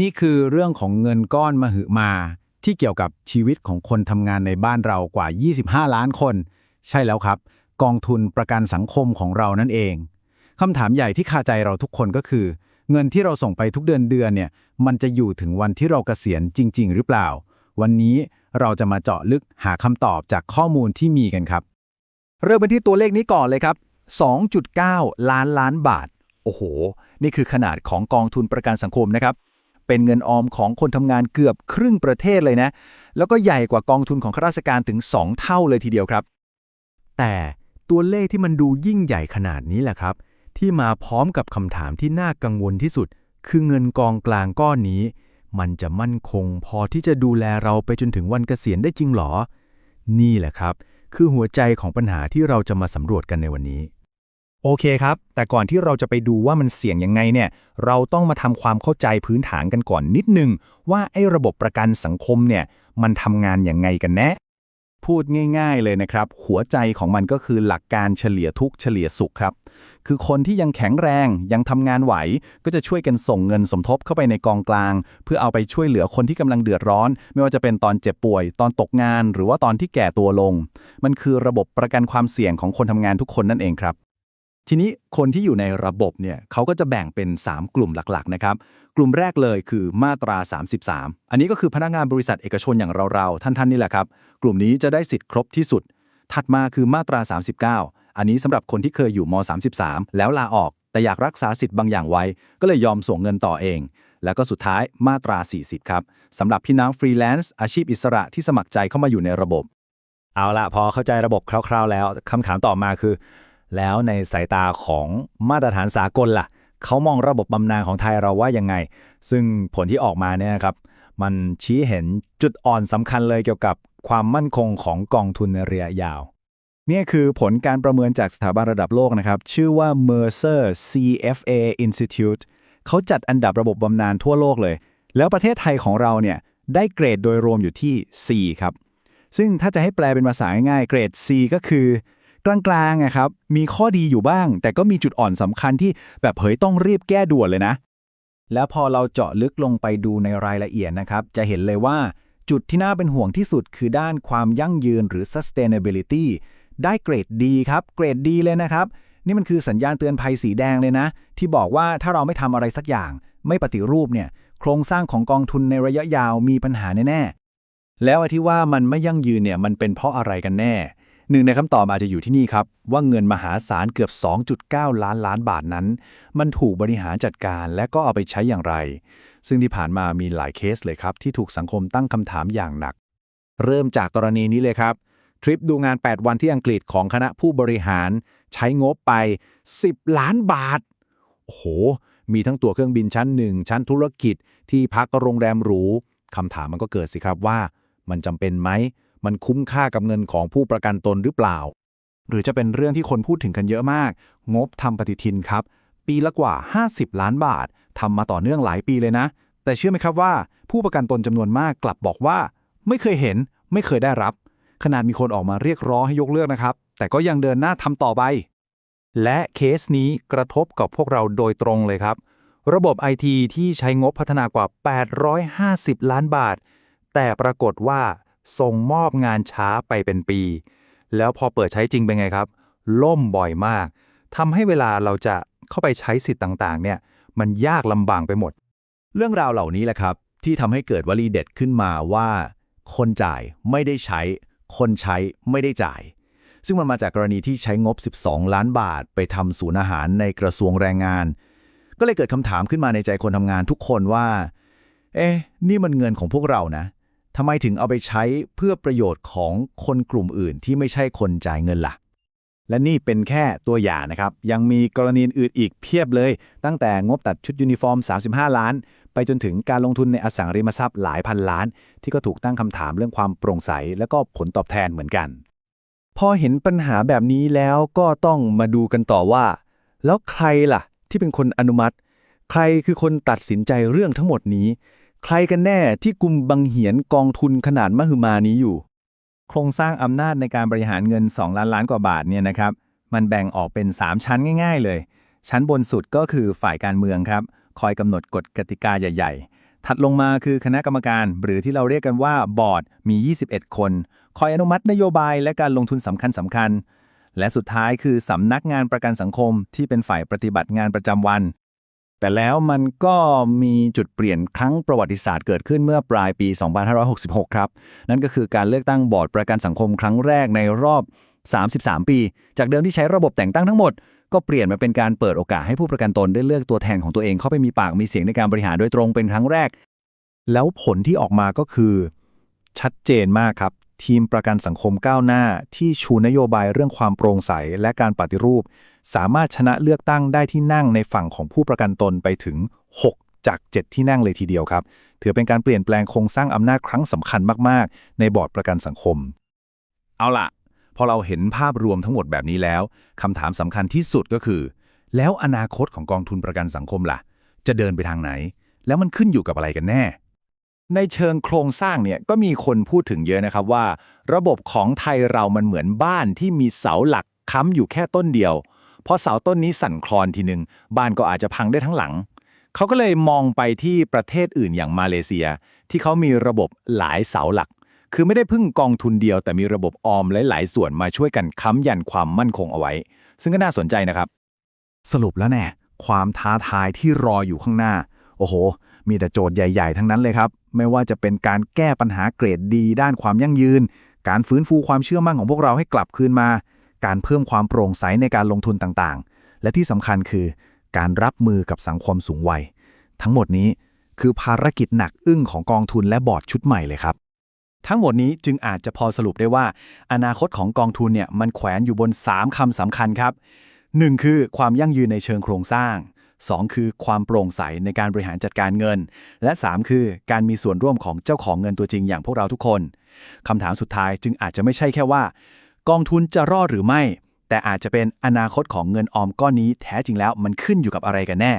นี่คือเรื่องของเงินก้อนมหึมา ที่เกี่ยวกับชีวิตของคนทำงานในบ้านเรากว่า 25 ล้านคน ใช่แล้วครับ กองทุนประกันสังคมของเรานั่นเองคำถามใหญ่ที่คาใจเราทุกคนก็คือ เงินที่เราส่งไปทุกเดือนเดือนเนี่ย มันจะอยู่ถึงวันที่เราเกษียณจริง ๆ หรือเปล่า วันนี้เราจะมาเจาะลึกหาคำตอบจากข้อมูลที่มีกันครับ เริ่มกันที่ตัวเลขนี้ก่อนเลยครับ 2.9 ล้านล้านบาท โอ้โห นี่คือขนาดของกองทุนประกันสังคมนะครับ เป็นเงินออมของคนทำงานเกือบครึ่งประเทศเลยนะ แล้วก็ใหญ่กว่ากองทุนของข้าราชการถึง 2 เท่าเลยทีเดียวครับ แต่ตัวเลขที่มันดูยิ่งใหญ่ขนาดนี้แหละครับ ที่มาพร้อมกับคำถามที่น่ากังวลที่สุด คือเงินกองกลางก้อนนี้ มันจะมั่นคงพอที่จะดูแลเราไปจนถึงวันเกษียณได้จริงหรอ นี่แหละครับ คือหัวใจของปัญหาที่เราจะมาสำรวจกันในวันนี้ โอเคครับ แต่ก่อนที่เราจะไปดูว่ามันเสี่ยงยังไงเนี่ย เราต้องมาทำความเข้าใจพื้นฐานกันก่อนนิดนึง ว่าไอ้ระบบประกันสังคมเนี่ย มันทำงานยังไงกันแน่พูดง่าย ๆเลยนะครับ หัวใจของมันก็คือหลักการเฉลี่ยทุกเฉลี่ยสุขครับ คือคนที่ยังแข็งแรงยังทำงานไหว ก็จะช่วยกันส่งเงินสมทบเข้าไปในกองกลาง เพื่อเอาไปช่วยเหลือคนที่กำลังเดือดร้อน ไม่ว่าจะเป็นตอนเจ็บป่วย ตอนตกงาน หรือว่าตอนที่แก่ตัวลง มันคือระบบประกันความเสี่ยงของคนทำงานทุกคนนั่นเองครับ ทีนี้คนที่อยู่ในระบบเนี่ยเขาก็จะแบ่งเป็น 3 กลุ่มหลักๆนะครับ กลุ่มแรกเลยคือมาตรา 33 อันนี้ก็คือพนักงานบริษัทเอกชนอย่างเราๆ ท่านๆ นี่แหละครับ กลุ่มนี้จะได้สิทธิ์ครบที่สุด ถัดมาคือมาตรา 39 อันนี้สำหรับคนที่เคยอยู่ม 33 แล้วลาออก แต่อยากรักษาสิทธิ์บางอย่างไว้ ก็เลยยอมส่งเงินต่อเอง แล้วก็สุดท้ายมาตรา 40 ครับสำหรับพี่น้องฟรีแลนซ์อาชีพอิสระที่สมัครใจเข้ามาอยู่ในระบบ เอาละพอเข้าใจระบบคร่าว ๆ แล้วคำถามต่อมาคือ แล้วในสายตาของมาตรฐานสากลล่ะ เขามองระบบบำนาญของไทยเราว่ายังไง ซึ่งผลที่ออกมาเนี่ยครับ มันชี้เห็นจุดอ่อนสำคัญเลยเกี่ยวกับความมั่นคงของกองทุนในระยะยาว นี่คือผลการประเมินจากสถาบันระดับโลกนะครับ ชื่อว่า Mercer CFA Institute เขาจัดอันดับระบบบำนาญทั่วโลกเลย แล้วประเทศไทยของเราเนี่ยได้เกรดโดยรวมอยู่ที่ C ครับ ซึ่งถ้าจะให้แปลเป็นภาษาง่ายๆเกรด C ก็คือ กลางๆอะครับ มีข้อดีอยู่บ้าง แต่ก็มีจุดอ่อนสำคัญที่แบบเผยต้องรีบแก้ด่วนเลยนะ แล้วพอเราเจาะลึกลงไปดูในรายละเอียดนะครับ จะเห็นเลยว่าจุดที่น่าเป็นห่วงที่สุดคือด้านความยั่งยืนหรือ sustainability ได้เกรดดีครับ เกรดดีเลยนะครับ นี่มันคือสัญญาณเตือนภัยสีแดงเลยนะ ที่บอกว่าถ้าเราไม่ทำอะไรสักอย่าง ไม่ปฏิรูปเนี่ย โครงสร้างของกองทุนในระยะยาวมีปัญหาแน่ๆแล้วอ้ที่ว่ามันไม่ยั่งยืนเนี่ยมันเป็นเพราะอะไรกันแน่ หนึ่งในคำตอบอาจจะอยู่ที่นี่ครับ ว่าเงินมหาศาลเกือบ 2.9 ล้านล้านบาทนั้น มันถูกบริหารจัดการและก็เอาไปใช้อย่างไร ซึ่งที่ผ่านมามีหลายเคสเลยครับ ที่ถูกสังคมตั้งคำถามอย่างหนัก เริ่มจากกรณีนี้เลยครับ ทริปดูงาน 8 วันที่อังกฤษของคณะผู้บริหาร ใช้งบไป 10 ล้านบาทโอ้โหมีทั้งตั๋วเครื่องบินชั้นหนึ่งชั้นธุรกิจที่พักโรงแรมหรูคำถามมันก็เกิดสิครับว่า มันจำเป็นไหม มันคุ้มค่ากับเงินของผู้ประกันตนหรือเปล่า หรือจะเป็นเรื่องที่คนพูดถึงกันเยอะมาก งบทำปฏิทินครับ ปีละกว่า 50 ล้านบาททำมาต่อเนื่องหลายปีเลยนะ แต่เชื่อไหมครับว่า ผู้ประกันตนจำนวนมากกลับบอกว่า ไม่เคยเห็น ไม่เคยได้รับ ขนาดมีคนออกมาเรียกร้องให้ยกเลิกนะครับ แต่ก็ยังเดินหน้าทำต่อไป และเคสนี้กระทบกับพวกเราโดยตรงเลยครับ ระบบไอทีที่ใช้งบพัฒนากว่า 850 ล้านบาท แต่ปรากฏว่า ส่งมอบงานช้าไปเป็นปี แล้วพอเปิดใช้จริงเป็นไงครับ ล่มบ่อยมากทำให้เวลาเราจะเข้าไปใช้สิทธิ์ต่างๆ เนี่ย มันยากลำบากไปหมด เรื่องราวเหล่านี้แหละครับ ที่ทำให้เกิดวลีเด็ดขึ้นมาว่า คนจ่ายไม่ได้ใช้ คนใช้ไม่ได้จ่าย ซึ่งมันมาจากกรณีที่ใช้งบ 12 ล้านบาท ไปทำศูนย์อาหารในกระทรวงแรงงาน ก็เลยเกิดคำถามขึ้นมาในใจคนทำงานทุกคนว่า เอ๊ะ นี่มันเงินของพวกเรานะ ทำไมถึงเอาไปใช้เพื่อประโยชน์ของคนกลุ่มอื่นที่ไม่ใช่คนจ่ายเงินล่ะ และนี่เป็นแค่ตัวอย่างนะครับ ยังมีกรณีอื่นอีกเพียบเลย ตั้งแต่งบตัดชุดยูนิฟอร์ม 35 ล้าน ไปจนถึงการลงทุนในอสังหาริมทรัพย์หลายพันล้าน ที่ก็ถูกตั้งคำถามเรื่องความโปร่งใส และก็ผลตอบแทนเหมือนกัน พอเห็นปัญหาแบบนี้แล้วก็ต้องมาดูกันต่อว่า แล้วใครล่ะ ที่เป็นคนอนุมัติ ใครคือคนตัดสินใจเรื่องทั้งหมดนี้ ใครกันแน่ที่กลุ่มบังเหียนกองทุนขนาดมหึมานี้อยู่ โครงสร้างอำนาจในการบริหารเงิน 2 ล้านล้านกว่าบาทเนี่ยนะครับ มันแบ่งออกเป็น 3 ชั้นง่าย ๆ เลย ชั้นบนสุดก็คือฝ่ายการเมืองครับ คอยกำหนดกฎกติกาใหญ่ ๆ ถัดลงมาคือคณะกรรมการ หรือที่เราเรียกกันว่าบอร์ดมี 21 คน คอยอนุมัตินโยบายและการลงทุนสำคัญสำคัญและสุดท้ายคือสำนักงานประกันสังคมที่เป็นฝ่ายปฏิบัติงานประจำวัน แต่แล้วมันก็มีจุดเปลี่ยนครั้งประวัติศาสตร์เกิดขึ้นเมื่อปลายปี 2566 ครับ นั่นก็คือการเลือกตั้งบอร์ดประกันสังคมครั้งแรกในรอบ 33 ปี จากเดิมที่ใช้ระบบแต่งตั้งทั้งหมด ก็เปลี่ยนมาเป็นการเปิดโอกาสให้ผู้ประกันตนได้เลือกตัวแทนของตัวเองเข้าไปมีปากมีเสียงในการบริหารโดยตรงเป็นครั้งแรก แล้วผลที่ออกมาก็คือ ชัดเจนมากครับ ทีมประกันสังคมก้าวหน้าที่ชูนโยบายเรื่องความโปร่งใสและการปฏิรูป สามารถชนะเลือกตั้งได้ที่นั่งในฝั่งของผู้ประกันตนไปถึง 6 จาก 7 ที่นั่งเลยทีเดียวครับ ถือเป็นการเปลี่ยนแปลงโครงสร้างอำนาจครั้งสำคัญมาก ๆ ในบอร์ดประกันสังคม เอาล่ะ พอเราเห็นภาพรวมทั้งหมดแบบนี้แล้วคำถามสำคัญที่สุดก็คือ แล้วอนาคตของกองทุนประกันสังคมล่ะ จะเดินไปทางไหน แล้วมันขึ้นอยู่กับอะไรกันแน่ในเชิงโครงสร้างเนี่ยก็มีคนพูดถึงเยอะนะครับว่า ระบบของไทยเรามันเหมือนบ้านที่มีเสาหลักค้ำอยู่แค่ต้นเดียว พอเสาต้นนี้สั่นคลอนทีหนึ่งบ้านก็อาจจะพังได้ทั้งหลัง เขาก็เลยมองไปที่ประเทศอื่นอย่างมาเลเซีย ที่เขามีระบบหลายเสาหลัก คือไม่ได้พึ่งกองทุนเดียว แต่มีระบบออมหลาย ๆ ส่วนมาช่วยกันค้ำยันความมั่นคงเอาไว้ ซึ่งก็น่าสนใจนะครับ สรุปแล้วแน่ความท้าทายที่รออยู่ข้างหน้า โอ้โห มีแต่โจทย์ใหญ่ ๆ ทั้งนั้นเลยครับ ไม่ว่าจะเป็นการแก้ปัญหาเกรดดี ด้านความยั่งยืน การฟื้นฟูความเชื่อมั่นของพวกเราให้กลับคืนมา การเพิ่มความโปร่งใสในการลงทุนต่างๆ และที่สำคัญคือการรับมือกับสังคมสูงวัย ทั้งหมดนี้คือภารกิจหนักอึ้งของกองทุนและบอร์ดชุดใหม่เลยครับ ทั้งหมดนี้จึงอาจจะพอสรุปได้ว่า อนาคตของกองทุนเนี่ยมันแขวนอยู่บน 3คำสำคัญครับ 1. คือความยั่งยืนในเชิงโครงสร้าง 2. คือความโปร่งใสในการบริหารจัดการเงิน และ 3 คือการมีส่วนร่วมของเจ้าของเงินตัวจริงอย่างพวกเราทุกคนคำถามสุดท้ายจึงอาจจะไม่ใช่แค่ว่า กองทุนจะรอดหรือไม่ แต่อาจจะเป็นอนาคตของเงินออมก้อนนี้แท้จริงแล้วมันขึ้นอยู่กับอะไรกันแน่